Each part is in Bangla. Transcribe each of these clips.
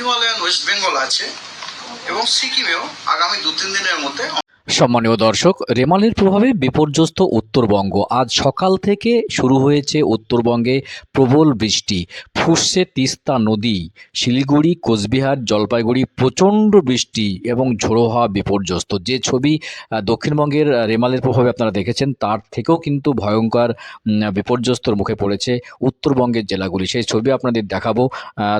হিমালয়ান ওয়েস্ট বেঙ্গল আছে এবং সিকিমেও আগামী দু তিন দিনের মধ্যে সম্মানীয় দর্শক রেমালের প্রভাবে বিপর্যস্ত উত্তরবঙ্গ। আজ সকাল থেকে শুরু হয়েছে উত্তরবঙ্গে প্রবল বৃষ্টি। ফুসছে তিস্তা নদী শিলিগুড়ি কোচবিহার জলপাইগুড়ি প্রচণ্ড বৃষ্টি এবং ঝোড়ো হওয়া বিপর্যস্ত। যে ছবি দক্ষিণবঙ্গের রেমালের প্রভাবে আপনারা দেখেছেন তার থেকেও কিন্তু ভয়ঙ্কর বিপর্যস্তর মুখে পড়েছে উত্তরবঙ্গের জেলাগুলি। সেই ছবি আপনাদের দেখাবো।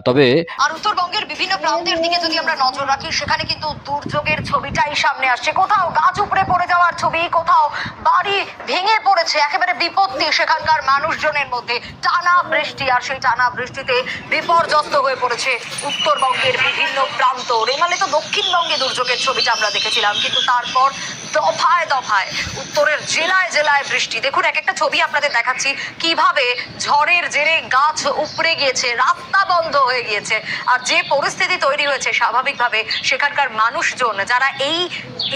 তবে আর উত্তরবঙ্গের বিভিন্ন প্রান্তের দিকে যদি আমরা নজর রাখি, সেখানে কিন্তু দুর্যোগের ছবিটাই সামনে আসছে। কোথাও গাছ উপড়ে পড়ে যাওয়ার ছবি, কোথাও বাড়ি ভেঙে পড়েছে, একেবারে বিপত্তি সেখানকার মানুষজনের মধ্যে। টানা বৃষ্টি, আর সেই টানা বৃষ্টিতে বিপর্যস্ত হয়ে পড়েছে উত্তরবঙ্গের বিভিন্ন প্রান্ত। রেমালে তো দক্ষিণবঙ্গে দুর্যোগের ছবিটা আমরা দেখেছিলাম, কিন্তু তারপর দফায় দফায়, উত্তরের জেলায় জেলায় বৃষ্টি। দেখুন, এক একটা ছবি আপনাদের দেখাচ্ছি। কীভাবে ঝড়ের জেরে গাছ উপড়ে গিয়েছে, রাস্তা বন্ধ হয়ে গিয়েছে, আর যে পরিস্থিতি তৈরি হয়েছে, স্বাভাবিকভাবে সেখানকার মানুষজন, যারা এই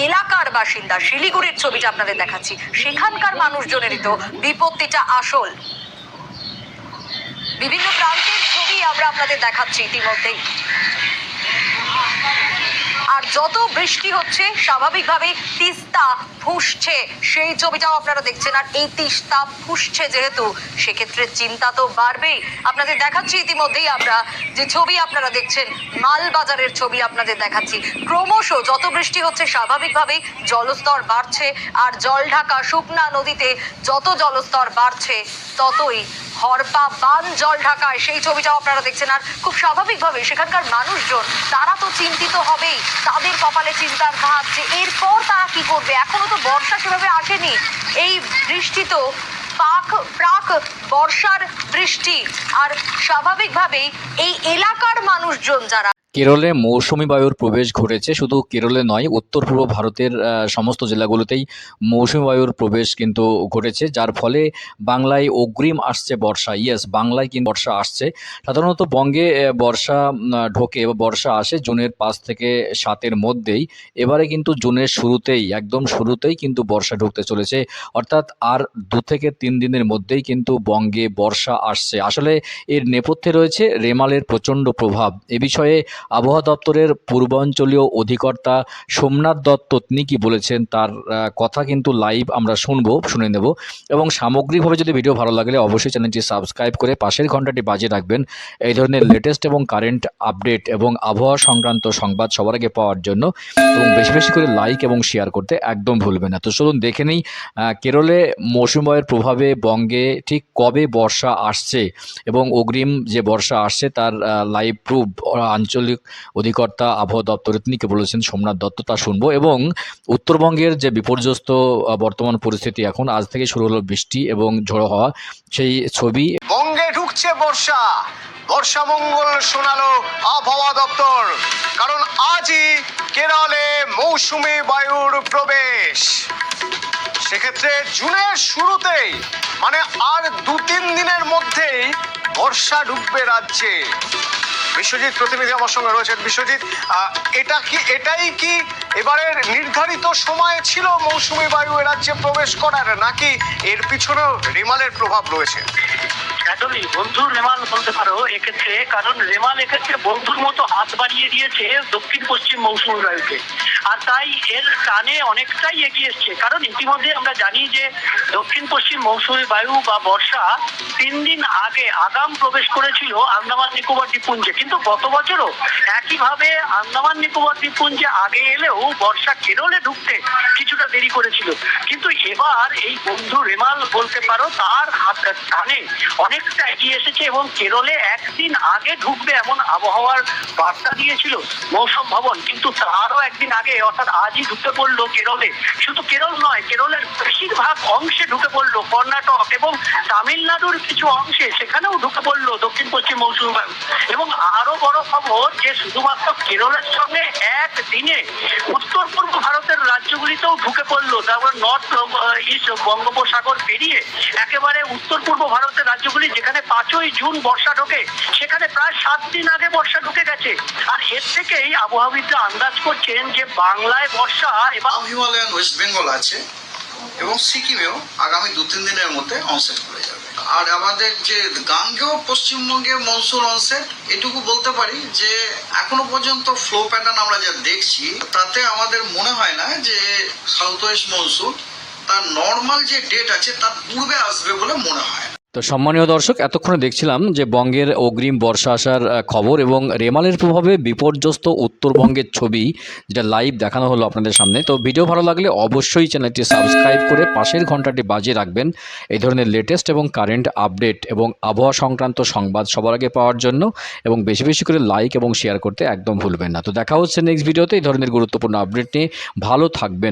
এলাকার বাসিন্দা, শিলিগুড়ির ছবিটা আপনাদের দেখাচ্ছি, সেখানকার মানুষজনেরই তো বিপত্তিটা আসল। বিভিন্ন প্রান্তের ছবি আমরা আপনাদের দেখাচ্ছি ইতিমধ্যেই। আর যত বৃষ্টি হচ্ছে স্বাভাবিকভাবে তিস্তা ফুসছে। সেই ছবিটাও আপনারা দেখছেন, আর এই তিস্তা ফুসছে যেহেতু, সেক্ষেত্রে চিন্তা তো বাড়বেই। আপনাদের দেখাচ্ছি ইতিমধ্যেই আমরা যে ছবি আপনারা দেখছেন, মালবাজারের ছবি আপনাদের দেখাচ্ছি। ক্রমশ যত বৃষ্টি হচ্ছে, স্বাভাবিকভাবেই জলস্তর বাড়ছে, আর জল ঢাকা শুকনা নদীতে যত জলস্তর বাড়ছে, ততই হরপা বান জল ঢাকায় সেই ছবিটাও আপনারা দেখছেন, আর খুব স্বাভাবিকভাবে সেখানকার মানুষজন, তারা তো চিন্তিত হবেই। তাদের কপালে চিন্তার ভাব যে এরপর তারা কি করবে? এখনও তো বর্ষা সেভাবে আসেনি। এই বৃষ্টি তো পাক, প্রাক বর্ষার বৃষ্টি। আর স্বাভাবিকভাবেই এই এলাকার মানুষজন যারা কেরলে মৌসুমি বায়ুর প্রবেশ ঘটেছে। শুধু কেরলে নয়, উত্তর পূর্ব ভারতের সমস্ত জেলাগুলোতেই মৌসুমি বায়ুর প্রবেশ কিন্তু ঘটেছে, যার ফলে বাংলায় অগ্রিম আসছে বর্ষা। ইয়েস বাংলায় কিন্তু বর্ষা আসছে। সাধারণত বঙ্গে বর্ষা ঢোকে বা বর্ষা আসে জুনের পাঁচ থেকে সাতের মধ্যেই। এবারে কিন্তু জুনের শুরুতেই, একদম শুরুতেই কিন্তু বর্ষা ঢুকতে চলেছে। অর্থাৎ আর দু থেকে তিন দিনের মধ্যেই কিন্তু বঙ্গে বর্ষা আসছে। আসলে এর নেপথ্যে রয়েছে রেমালের প্রচণ্ড প্রভাব। এ বিষয়ে আবহাওয়া দপ্তরের পূর্বাঞ্চলীয় অধিকর্তা সোমনাথ দত্ত, তিনি কি বলেছেন তার কথা কিন্তু লাইভ আমরা শুনব, শুনে নেব। এবং সামগ্রিকভাবে যদি ভিডিও ভালো লাগলে অবশ্যই চ্যানেলটি সাবস্ক্রাইব করে পাশের ঘন্টাটি বাজিয়ে রাখবেন। এই ধরনের লেটেস্ট এবং কারেন্ট আপডেট এবং আবহাওয়া সংক্রান্ত সংবাদ সবার আগে পাওয়ার জন্য। এবং বেশি বেশি করে লাইক এবং শেয়ার করতে একদম ভুলবেন না। তো চলুন দেখে নিই কেরলে মৌসুমবায়ুর প্রভাবে বঙ্গে ঠিক কবে বর্ষা আসছে? এবং অগ্রিম যে বর্ষা আসছে তার লাইভ প্রুফ আঞ্চলিক অধিকর্তা আবহাওয়া দপ্তরে তিনি কে বলেছেন, সোমনাথ দত্ত তা শুনব এবং উত্তরবঙ্গের যে বিপর্যস্ত বর্তমান পরিস্থিতি এখন, আজ থেকে শুরু হলো বৃষ্টি এবং ঝোড়ো হওয়া, সেই ছবি বঙ্গে ঢুকছে বর্ষা। বর্ষা মঙ্গল শোনালো আবহাওয়া দপ্তর, কারণ আজই কেরলে মৌসুমী বায়ুর প্রবেশ। সেক্ষেত্রে জুনের শুরুতেই মানে আর দু তিন দিনের মধ্যেই বর্ষা ঢুকবে রাজ্যে। বিশ্বজিৎ প্রতিনিধি আমার সঙ্গে রয়েছেন। বিশ্বজিৎ এটা কি, এটাই কি এবারের নির্ধারিত সময় ছিল মৌসুমি বায়ু এ রাজ্যে প্রবেশ করার, নাকি এর পিছনেও রিমালের প্রভাব রয়েছে? রেমাল বলতে পারো, এক্ষেত্রে, কারণ রেমাল এক্ষেত্রে বন্ধুর মতো হাত বাড়িয়ে দিয়েছে দক্ষিণ পশ্চিম মৌসুমী বায়ুকে। আর তাই এর টানে অনেকটাই এগিয়ে এসছে। কারণ ইতিমধ্যে আমরা জানি যে দক্ষিণ পশ্চিম মৌসুমী বায়ু বা বর্ষা তিন দিন আগে আগাম প্রবেশ করেছিল আন্দামান নিকোবর দ্বীপপুঞ্জে। কিন্তু গত বছরও একইভাবে আন্দামান নিকোবর দ্বীপপুঞ্জে আগে এলেও বর্ষা কেরলে ঢুকতে কিছুটা দেরি করেছিল। কিন্তু এবার এই বন্ধু রেমাল বলতে পারো, তার হাত টানে। অনেকটা এগিয়ে এসেছে এবং কেরলে একদিন আগে ঢুকবে এমন আবহাওয়ার বার্তা দিয়েছিল মৌসুম ভবন। কিন্তু তারও একদিন আগে, অর্থাৎ আজই ঢুকতে পড়ল কেরলে। শুধু কেরল নয়, কেরলের অংশে ঢুকে পড়ল কর্ণাটক এবং তামিলনাড়ুর কিছু অংশে, সেখানেও ঢুকে পড়ল দক্ষিণ পশ্চিম মৌসুমী বায়ু এবং আরও বড় খবর যে শুধুমাত্র কেরলের সঙ্গে এক দিনে উত্তর পূর্ব ভারতের রাজ্যগুলিতেও ঢুকে পড়ল, তারপর নর্থ ইস্ট বঙ্গোপসাগর পেরিয়ে একেবারে উত্তর পূর্ব ভারতের রাজ্যগুলি যেখানে পাঁচই জুন বর্ষা ঢোকে, সেখানে প্রায় সাত দিন আগে বর্ষা ঢুকে গেছে। আর এর থেকেই আবহাওয়াবিদরা আন্দাজ করছেন যে বাংলায় বর্ষা এবং হিমালয়ান ওয়েস্ট বেঙ্গল আছে। এবং সিকিমেও আগামী দু তিন দিনের মধ্যে অনসেট করে যাবে। আর আমাদের যে গাঙ্গেও পশ্চিমবঙ্গে মনসুন অনসেট এটুকু বলতে পারি যে এখনও পর্যন্ত ফ্লো প্যাটার্ন আমরা যা দেখছি, তাতে আমাদের মনে হয় না যে সাউথ ওয়েস্ট মনসুন তার নর্মাল যে ডেট আছে, তার পূর্বে আসবে বলে মনে হয়। তো সম্মানীয় দর্শক, এতক্ষণে দেখছিলাম যে বঙ্গের অগ্রিম বর্ষা আসার খবর এবং রেমালের প্রভাবে বিপর্যস্ত উত্তরবঙ্গের ছবি যেটা লাইভ দেখানো হলো আপনাদের সামনে। তো ভিডিও ভালো লাগলে অবশ্যই চ্যানেলটি সাবস্ক্রাইব করে পাশের ঘন্টাটি বাজিয়ে রাখবেন। এই ধরনের লেটেস্ট এবং কারেন্ট আপডেট এবং আবহাওয়া সংক্রান্ত সংবাদ সবার আগে পাওয়ার জন্য এবং বেশি বেশি করে লাইক এবং শেয়ার করতে একদম ভুলবেন না। তো দেখা হচ্ছে নেক্সট ভিডিওতে এই ধরনের গুরুত্বপূর্ণ আপডেট নিয়ে ভালো থাকবেন।